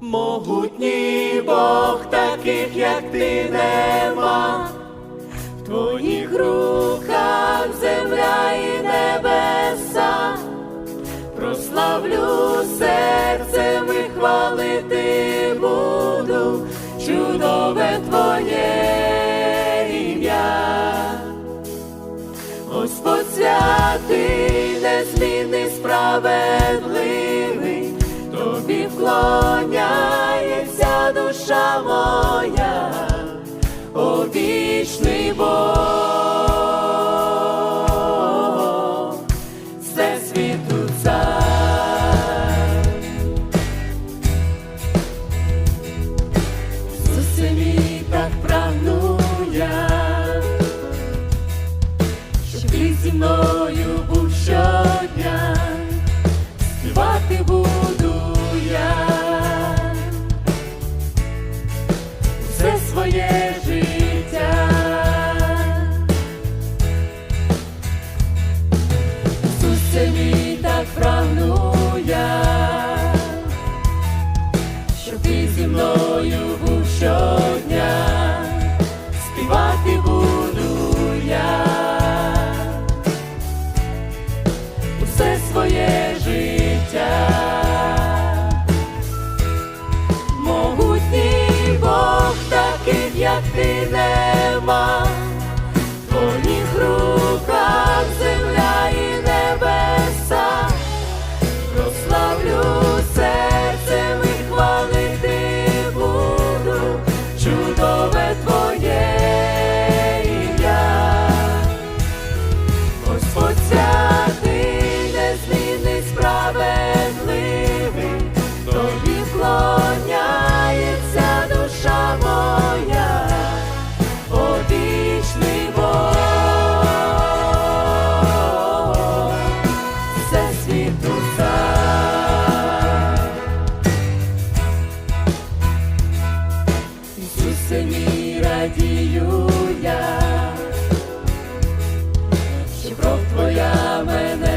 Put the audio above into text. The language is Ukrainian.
Могутній Бог таких, як ти нема, в твоїх руках земля і небеса, прославлю серцем і хвалити буду, чудове твоє ім'я. Господь святий, незмінний, справедливий, тобі душа моя, Ісусе мій так прагну я, щоб ти зі мною був щодня, співати буду я усе своє життя. Могутній Бог таких, як ти нема, мій радію я, що кров твоя мене